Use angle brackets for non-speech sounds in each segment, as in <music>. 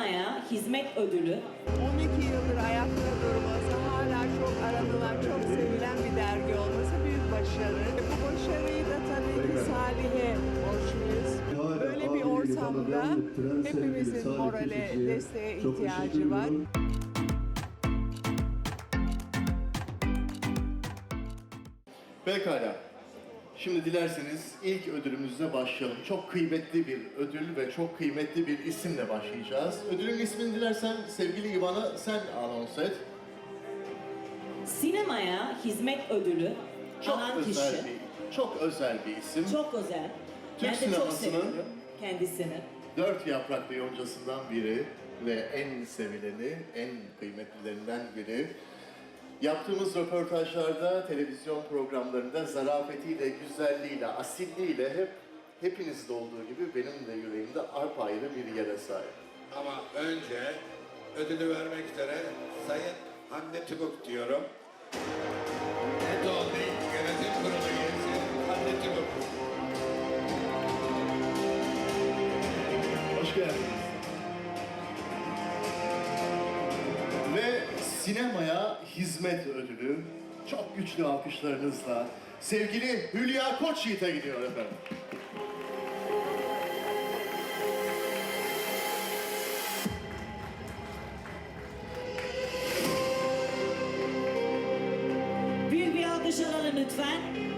Sinemaya hizmet ödülü 12 yıldır ayakta durması, hala çok aranılan, çok sevilen bir dergi olması büyük başarı. Bu başarıyı da tabii ki Salih'e borçluyuz. Böyle bir ortamda hepimizin morale, desteğe ihtiyacı var. Pekala. Şimdi dilerseniz ilk ödülümüzle başlayalım. Çok kıymetli bir ödül ve çok kıymetli bir isimle başlayacağız. Ödülün ismini dilersen sevgili İvan'a sen anons et. Sinemaya hizmet ödülü Çok alan özel kişi. bir, çok özel bir isim. Çok özel. Türk ben de çok sinemasının- seviyorum kendisini. Dört yapraklı yoncasından biri ve en sevileni, en kıymetlilerinden biri. Yaptığımız röportajlarda, televizyon programlarında zarafetiyle, güzelliğiyle, asilliğiyle hep hepinizde olduğu gibi benim de yüreğimde apayrı bir yere sahip. Ama önce ödülü vermek üzere Sayın Hande Tuguk diyorum. Holding Yönetim Kurulu üyesi Hande Tuguk. Hoş geldiniz. Ve sinemaya hizmet ödülü çok güçlü alkışlarınızla sevgili Hülya Koçyiğit'e gidiyor efendim. Büyük bir alkış alalım lütfen.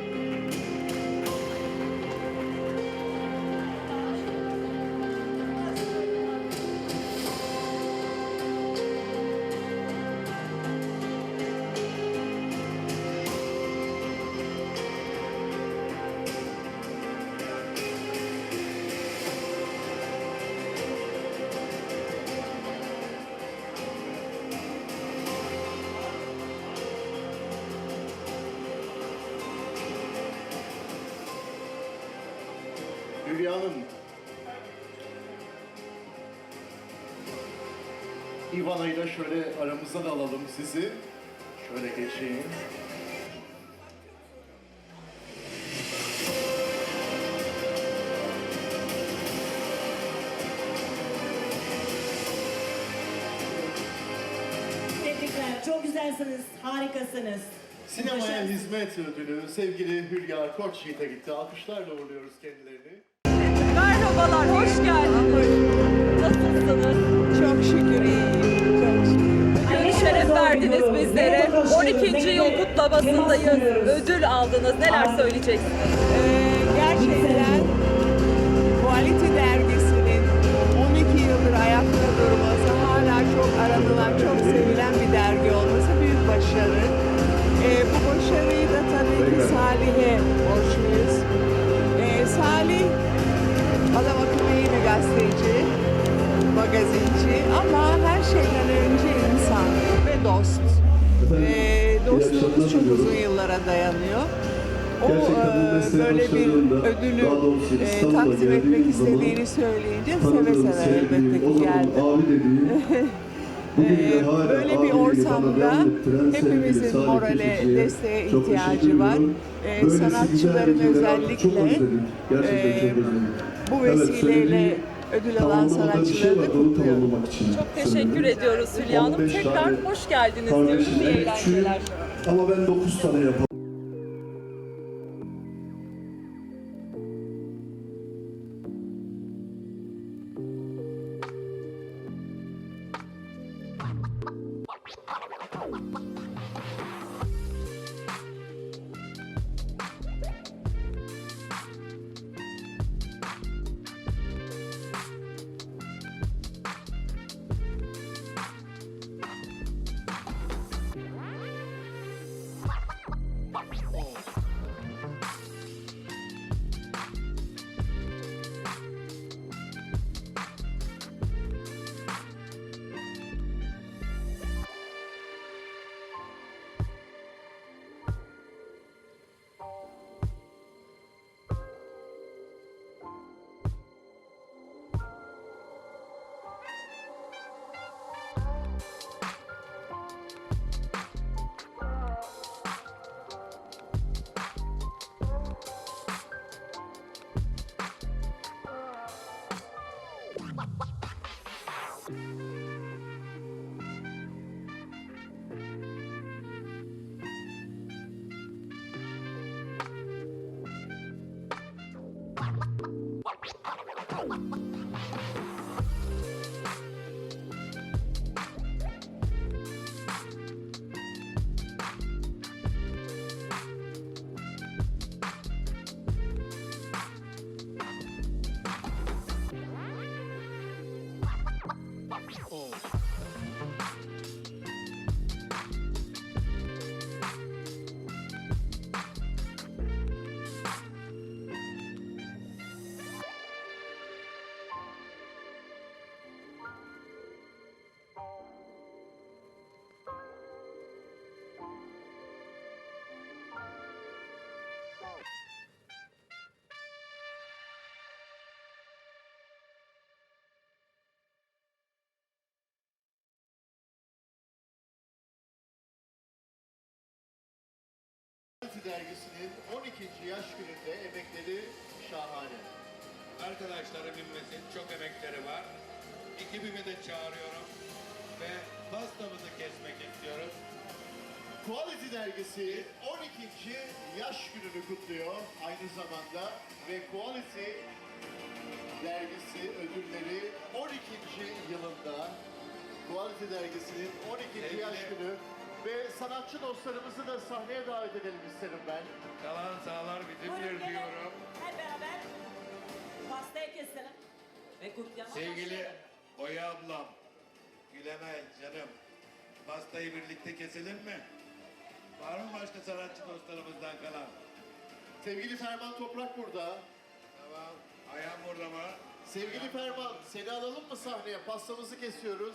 Hülya Hanım. İvana'yı da şöyle aramızdan alalım sizi. Şöyle geçeyim. Tebrikler. Çok güzelsiniz. Harikasınız. Sinemaya hizmet ödülü sevgili Hülya Koçyiğit'e gitti. Alkışlarla uğurluyoruz kendilerini. Merhabalar, hoş geldiniz. Nasılsınız? Çok şükür iyiyim, çok şükür. Bugün şeref verdiniz bizlere. 12. yıl kutlamasındayız. Ödül aldınız. Neler söyleyeceksiniz? Ee, gerçekten Quality dergisinin 12 yıldır ayakta durması, hala çok aranılan, çok sevilen bir dergi olması büyük başarı. Ee, bu başarıyı da tabii ki Salih'e borçluyuz. Magazinci ama her şeyden önce insan ve dost. Ee, dostluğumuz çok uzun yıllara dayanıyor. O e, böyle bir ödülü e, takdim etmek istediğini söyleyince seve seve elbette ki zaman geldi. abi dediğim, <laughs> bugün de Ee, böyle bir ortamda hepimizin morale, desteğe ihtiyacı var. Ee, sanatçıların özellikle, e. Bu vesileyle ödül alan şey sanatçıları var, da kutluyorum. Çok teşekkür ediyoruz Hülya Hanım. 15 Tekrar hoş geldiniz diyoruz. İyi eğlenceler. ama ben 9 tane yapamam. Quality dergisinin 12. yaş gününde emekleri şahane. Arkadaşları bilmesin çok emekleri var. Ekibimi de çağırıyorum ve pastamızı kesmek istiyoruz. Quality dergisi 12. yaş gününü kutluyor aynı zamanda ve Quality dergisi ödülleri 12. yılında Quality dergisinin 12. yaş Sevgili- günü ve sanatçı dostlarımızı da sahneye davet edelim isterim ben. Kalan sağlar bizimdir Buyurun gelin. diyorum. Hep beraber pastayı keselim. Ve kutlayalım. Sevgili Oya ablam, Gülenay canım, pastayı birlikte keselim mi? Var mı başka sanatçı dostlarımızdan kalan? Sevgili Ferman Toprak burada. Tamam. Ayağım burada mı? Sevgili Ferman seni alalım mı sahneye? Pastamızı kesiyoruz.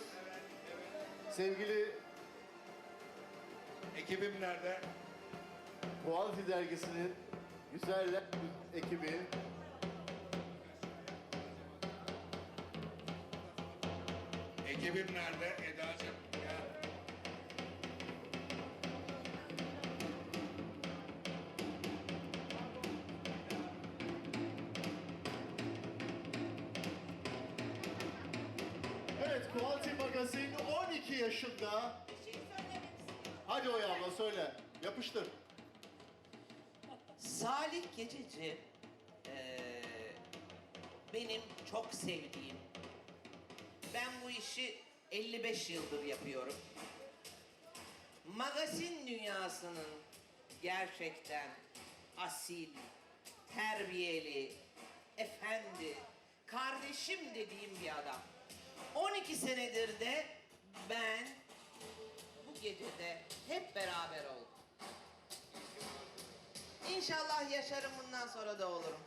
Sevgili Ekibim nerede? Quality dergisinin güzeller ekibi Ekibim nerede? Eda'cığım gel. Evet, Quality Magazine 12 yaşında. Hadi Oya abla söyle. Yapıştır. Salih Gececi eee, benim çok sevdiğim. Ben bu işi 55 yıldır yapıyorum. Magazin dünyasının gerçekten asil, terbiyeli, efendi, kardeşim dediğim bir adam. 12 senedir de ben gecede hep beraber oldum. İnşallah yaşarım bundan sonra da olurum.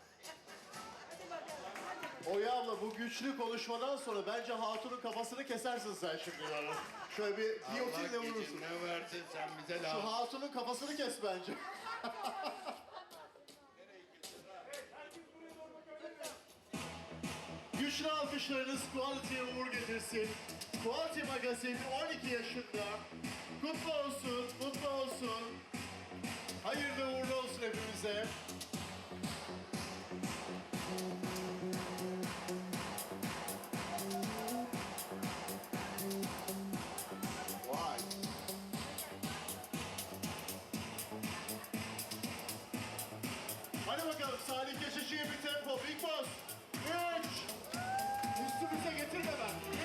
Oya abla bu güçlü konuşmadan sonra bence hatunun kafasını kesersin sen şimdi yani. Şöyle bir giyotinle Allah vurursun. versin sen bize Şu hatunun kafasını kes bence. <laughs> Güçlü alkışlarınız Quality'ye uğur getirsin. Quality Magazine 12 yaşında. Kutlu olsun, mutlu olsun. Hayırlı uğurlu olsun hepimize. Hadi bakalım Salih Geçici'ye bir tempo. Big Boss. Üç. Üstümüze getirme ben.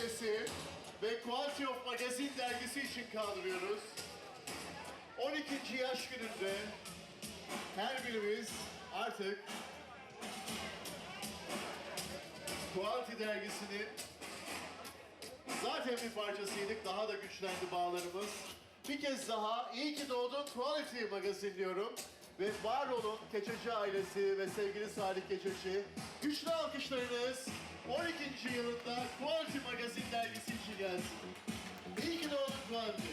Ailesi ve Quality of Magazine dergisi için kaldırıyoruz. 12. yaş gününde her birimiz artık Quality dergisinin zaten bir parçasıydık. Daha da güçlendi bağlarımız. Bir kez daha iyi ki doğdun Quality Magazine diyorum. Ve var olun Keçeci ailesi ve sevgili Salih Keçeci. Güçlü alkışlarınız 12. yılında Quality Magazine dergisi için gelsin. İyi ki doğdun Quality.